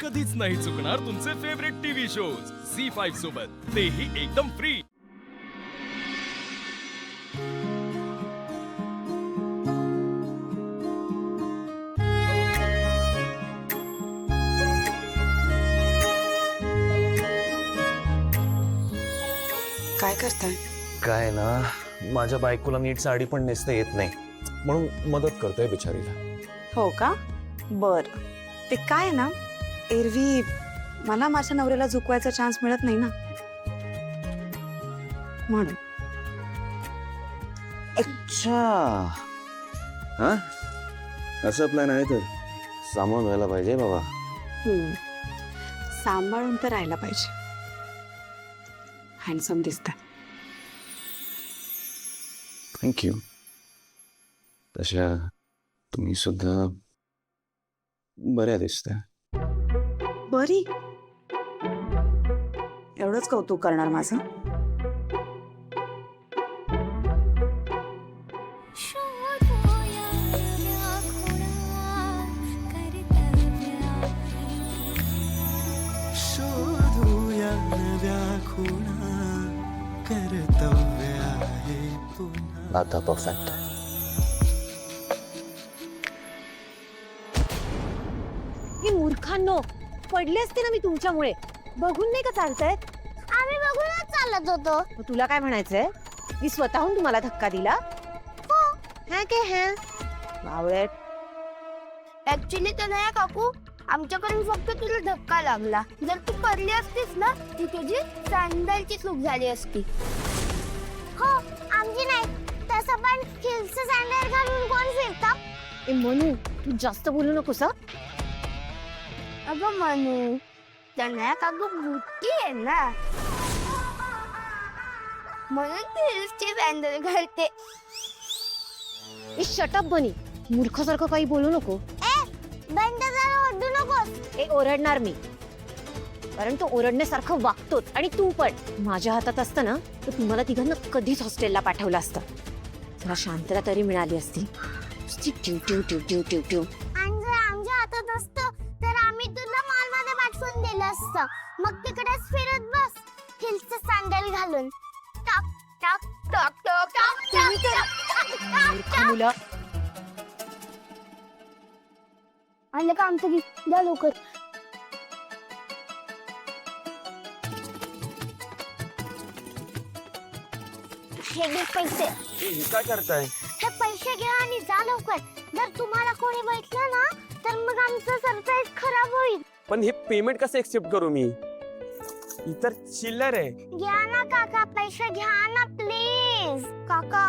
कधीच नाही चुकणार तुमचे favourite TV shows Zee five सोबत. तेही एकदम फ्री काय करताय? काय ना माझ्या बायकोला नीट साडी पण नेसता येत नाही. म्हणून मदत करतोय बिचारीला. हो का? बर. ते काय आहे ना? एरवी मला माझ्या नवऱ्याला झुकवायचा चान्स मिळत नाही ना. म्हणून. अच्छा. हा? असं प्लॅन आहे तर. सामान व्हायला पाहिजे बाबा. हम्म. सांभाळून तर राहायला पाहिजे. हँडसम दिसत. थँक्यू तशा तुम्ही सुद्धा बऱ्या दिसत्या. बरी. एवढंच कौतुक करणार माझं. शोधूया नव्या खुणा कर्तव्य आहे पुन्हा. आता परफेक्ट ही मूर्खांनो पडले असते ना मी तुमच्यामुळे. बघून नाही का चालतंय? आम्ही बघूनच चालत होतो. मग तुला काय म्हणायचंय? मी स्वतःहून तुम्हाला धक्का दिला? हो. हा काय हा. बावळट ऍक्च्युली तर नाही काकू आमच्याकडून फक्त तुला धक्का लागला. जर तू करली असतीस ना ती तुझी सँडलची चूक झाली असती. हो आमची नाही. तसं पण हिल्स सँडल घालून कोण फिरता? ए मनू तू जास्त बोलू नकोस हं? अगं म्हणू त्यांना काकू बुट्टी आहे ना म्हणून ती हिल्सची सँडल घालते शटअप बनी मूर्खासारखं काही बोलू नको ए बंद जरा ओरडू नकोस ए ओरडणार मी कारण तो ओरडण्यासारखं वागतोच आणि तू पण माझ्या हातात असतं ना तर तुम्हाला तिघांना कधीच हॉस्टेलला पाठवलं असतं जरा शांतता तरी मिळाली असती नुसती ट्यू ट्यू ट्यू ट्यू ट्यू ट्यू मग तिकडेच फिरत बस. हिलच सँडल घालून. टाक टाक टाक आणलं द्या लवकर. हे घे पैसे. काय करताय? हे पैसे घ्या आणि जा लवकर. जर तुम्हाला कोणी बैठलं ना तर मग आमचं सरप्राईज खराब होईल. पण हे पेमेंट कसं एक्सेप्ट करू मी? इतर चिल्लर आहे. घ्या ना काका पैसे घ्या ना प्लीज काका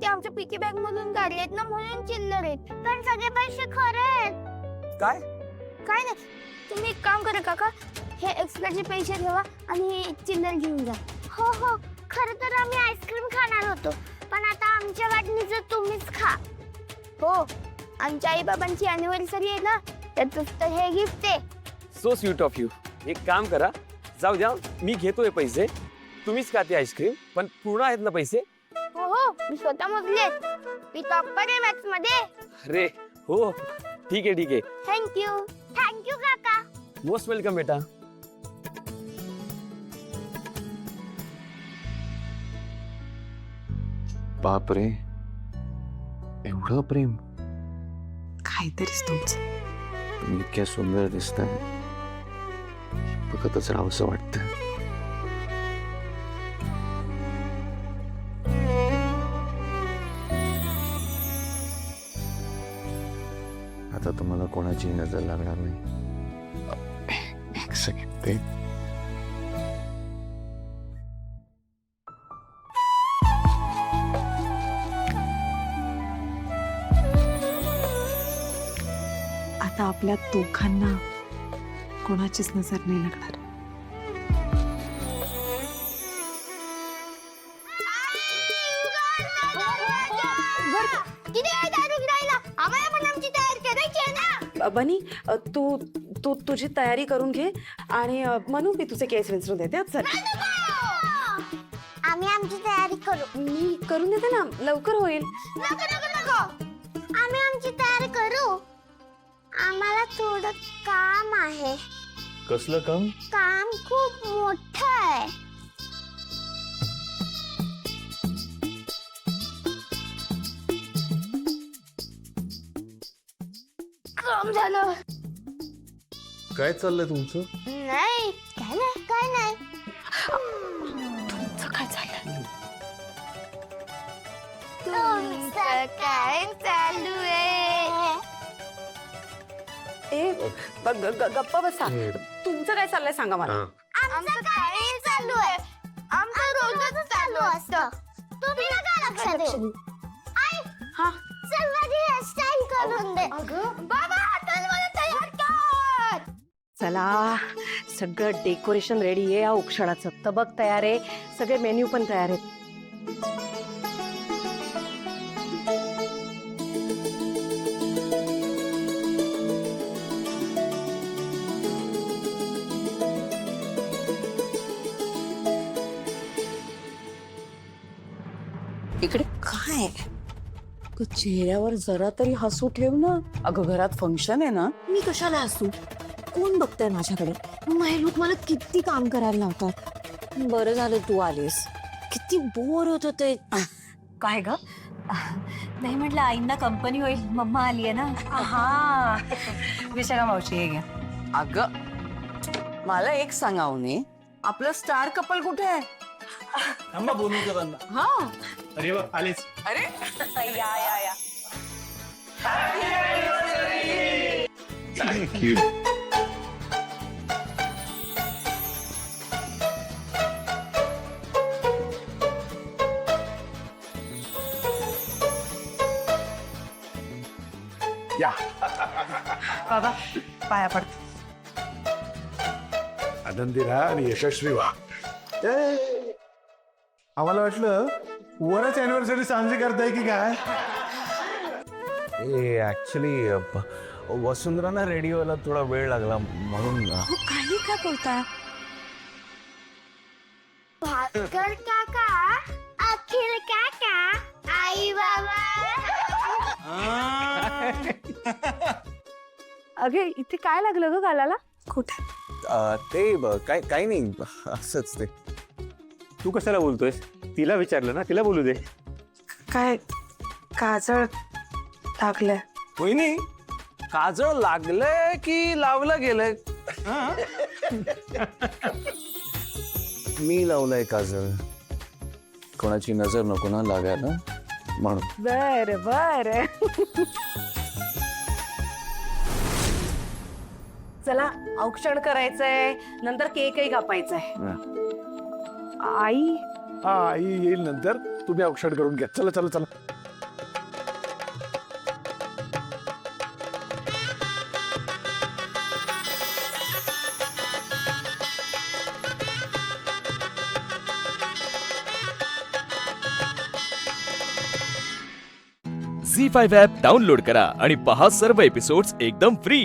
ते आमच्या पिकी बॅग मधून काढलेत ना म्हणून चिल्लर आहेत. पण सगळे पैसे खरे आहेत. काय? काय नाही. तुम्ही एक काम करा काका. हे एक्स्ट्राचे पैसे ठेवा आणि चिल्लर घेऊन जा. हो हो. खरं तर आम्ही आईस्क्रीम खाणार होतो पण आता आमच्या वाटणीचं तुम्हीच खा. हो. आमच्या आई बाबांची अॅनिव्हर्सरी आहे ना तर हे गिफ्ट आहे. सो स्वीट ऑफ यू एक काम करा जाऊ द्या मी घेतोय पैसे. तुम्हीच खाते आईस्क्रीम पण पूर्ण आहेत ना पैसे? हो हो मी स्वतः मोजले मी टॉपर आहे मॅथ्समध्ये अरे हो. ठीक आहे ठीक आहे. थँक्यू थँक्यू काका. मोस्ट वेलकम बेटा. बापरे. एवढं प्रेम. काहीतरीच तुमचं. तुम्ही इतक्या सुंदर दिसताय. बघतच राहावंसं वाटतं. आता तुम्हाला कोणाची नजर लागणार नाही. एक सेकंड ते. आता आपल्या दोघांना कोणाचीच नजर नाही लागणार. किती वेळ दारू गिरायला आम्हाला पण आमची तयारी करायची आहे ना बनी तू तू तुझी तयारी करून घे आणि अ, म्हणू मी तुझे केस विंचरून देते हा, चल. आम्ही आमची तयारी करू. मी करून देते ना लवकर होईल. आम्ही आमची तयारी करू. आम्हाला थोडं काम आहे. कसलं काम? काम खूप मोठं आहे. काम झालं. काय चाललंय तुमचं? नाही काय नाही काय नाही. काय झालं? तुमचं काय चालू आहे. ए ग- ग- ग- गप्प बसा. तुमचं काय चाललंय सांगा मला. आमचं काही चालू आहे. आमचं रोजच चालू असतं. तुम्ही नका लक्ष देऊ. आई हा. चल माझी हेअरस्टाईल करून दे बाबा हातांमध्ये तयार कर. चला सगळं डेकोरेशन रेडी आहे. या औक्षणाचं तबक तयार आहे. सगळे मेन्यू पण तयार आहेत. इकडे काय? चेहऱ्यावर जरा तरी हसू ठेव ना. अगं घरात फंक्शन आहे ना. मी कशाला असू कोण बघतंय माझ्याकडे? माझे लोक मला किती काम करायला लावतात. बरं झालं तू आलीस. किती बोर होत होते. काय ग? नाही म्हटलं आईंना कंपनी होईल. मम्मा आली आहे ना. हा. विशाखा मावशी हे घ्या. अगं मला एक सांगावने आपलं स्टार कपल कुठे आहे? थांबा बोलू का त्यांना. हा. अरे वा आलेच. अरे. या या या. बाबा पाया पड. आनंदी राहा आणि यशस्वी व्हा. आम्हाला वाटलं वरच अॅनिव्हर्सरी साजरी करताय की काय? ऍक्च्युली वसुंधराना रेडिओला थोडा वेळ लागला म्हणून काही काय बोलताय भास्कर काका अखिल काका आई बाबा. अगे इथे काय लागलं ग गालाला? कुठे? अ, ते ब- काय काही नाही असंच ते. तू कशाला बोलतोयस? तिला विचारलं ना तिला बोलू दे. काय काजळ लागलंय? वहिनी काजळ लागलंय की लावलं गेलंय? मी लावलंय काजळ. कोणाची नजर नको ना लागायला म्हणून. बर बर. चला औक्षण करायचंय नंतर केकही कापायचंय. आई? हा आई येईल नंतर. तुम्ही औक्षण करून घ्या. चला चला चला. झी फाईव्ह ॲप डाउनलोड करा आणि पहा सर्व एपिसोड्स एकदम फ्री.